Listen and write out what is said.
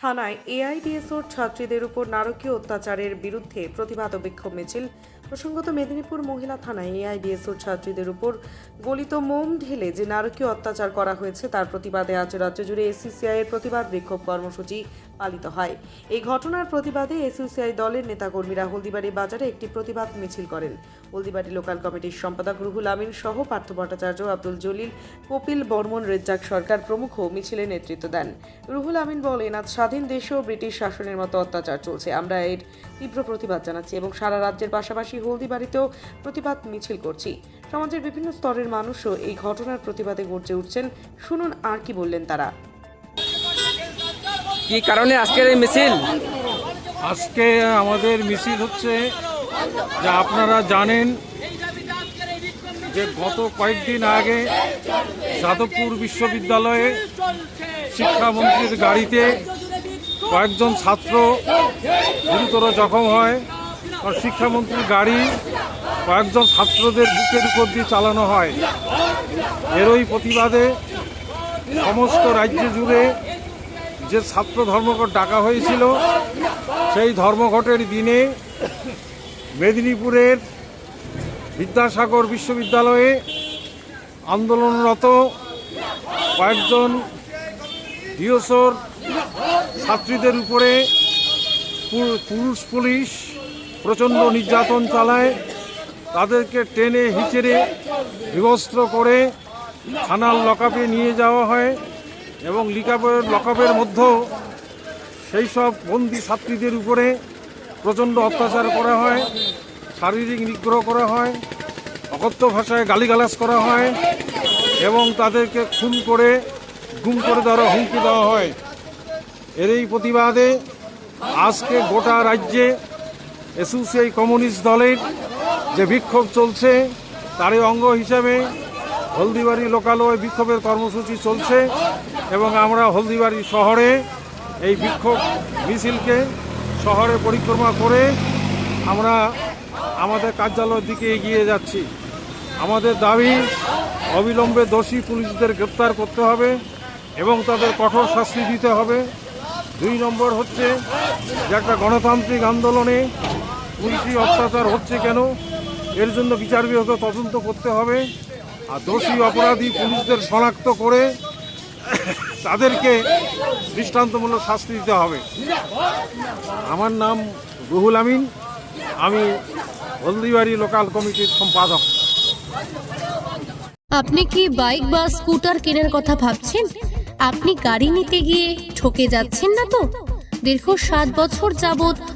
থানায় এআইডিএসওর ছাত্রীদের উপর নারকীয় অত্যাচারের বিরুদ্ধে প্রতিবাদ বিক্ষোভ মিছিল প্রসঙ্গত মেদিনীপুর মহিলা থানায় এআইডিএসওর ছাত্রীদের উপর গলিত মোম ঢেলে যে নারকীয় অত্যাচার করা হয়েছে, তার প্রতিবাদে আজ রাজ্য জুড়ে এসিসিআই এর প্রতিবাদ বিক্ষোভ কর্মসূচি পালিত হয়। এই ঘটনার প্রতিবাদে এসইউসিআই দলের নেতাকর্মীরা হলদিবাড়ি বাজারে একটি প্রতিবাদ মিছিল করেন। হলদিবাড়ি লোকাল কমিটির সম্পাদক রুহুল আমিন সহ পার্থ ভট্টাচার্য, আব্দুল জলিল, কপিল বর্মন, রেজ্জাক সরকার প্রমুখ মিছিলে নেতৃত্ব দেন। রুহুল আমিন বলেন, আজ স্বাধীন দেশেও ব্রিটিশ শাসনের মতো অত্যাচার চলছে। আমরা এর তীব্র প্রতিবাদ জানাচ্ছি এবং সারা রাজ্যের পাশাপাশি হলদিবাড়িতেও প্রতিবাদ মিছিল করছি। সমাজের বিভিন্ন স্তরের মানুষও এই ঘটনার প্রতিবাদে গর্জে উঠছেন। শুনুন আর কি বললেন তারা। কি কারণে আজকের এই মিছিল? আজকে আমাদের মিছিল হচ্ছে যে আপনারা জানেন যে গত কয়েকদিন আগে যাদবপুর বিশ্ববিদ্যালয়ে শিক্ষামন্ত্রীর গাড়িতে কয়েকজন ছাত্র গুরুতর জখম হয়। শিক্ষামন্ত্রীর গাড়ি কয়েকজন ছাত্রদের বুকের উপর দিয়ে চালানো হয়। এরই প্রতিবাদে সমস্ত রাজ্য জুড়ে যে ছাত্র ধর্মঘট ডাকা হয়েছিল, সেই ধর্মঘটের দিনে মেদিনীপুরের বিদ্যাসাগর বিশ্ববিদ্যালয়ে আন্দোলনরত কয়েকজন ডিওসোর ছাত্রীদের উপরে পুরুষ পুলিশ প্রচণ্ড নির্যাতন চালায়, তাদেরকে টেনে হিচড়ে বিবস্ত্র করে থানার লকআপে নিয়ে যাওয়া হয় এবং লিকাপের লকআপের মধ্যেও সেই সব বন্দি ছাত্রীদের উপরে প্রচণ্ড অত্যাচার করা হয়, শারীরিক নিগ্রহ করা হয়, অকথ্য ভাষায় গালিগালাজ করা হয় এবং তাদেরকে খুন করে, গুম করে দেওয়ার হুমকি দেওয়া হয়। এর এই প্রতিবাদে আজকে গোটা রাজ্যে এসোসিয়াই কমিউনিস্ট দলের যে বিক্ষোভ চলছে, তারই অঙ্গ হিসাবে হলদিবাড়ি লোকালয় বিক্ষোভের কর্মসূচি চলছে এবং আমরা হলদিবাড়ি শহরে এই বিক্ষোভ মিছিলকে শহরে পরিক্রমা করে আমরা আমাদের কার্যালয়ের দিকে এগিয়ে যাচ্ছি। আমাদের দাবি, অবিলম্বে দোষী পুলিশদের গ্রেপ্তার করতে হবে এবং তাদের কঠোর শাস্তি দিতে হবে। দুই নম্বর হচ্ছে যে একটা গণতান্ত্রিক আন্দোলনে পুলিশি অত্যাচার হচ্ছে কেন? এর জন্য বিচার বিভাগে তদন্ত করতে হবে। আর দোষী অপরাধী পুলিশদের শনাক্ত করে তাদেরকে দৃষ্টান্তমূলক শাস্তি দিতে হবে। আমার নাম রুহুল আমিন। আমি হলদিবাড়ি লোকাল কমিটির সম্পাদক। আপনি কি বাইক বা স্কুটার কেনার কথা ভাবছেন? আপনি গাড়ি নিতে গিয়ে ঠকে যাচ্ছেন না তো? দীর্ঘ সাত বছর যাবৎ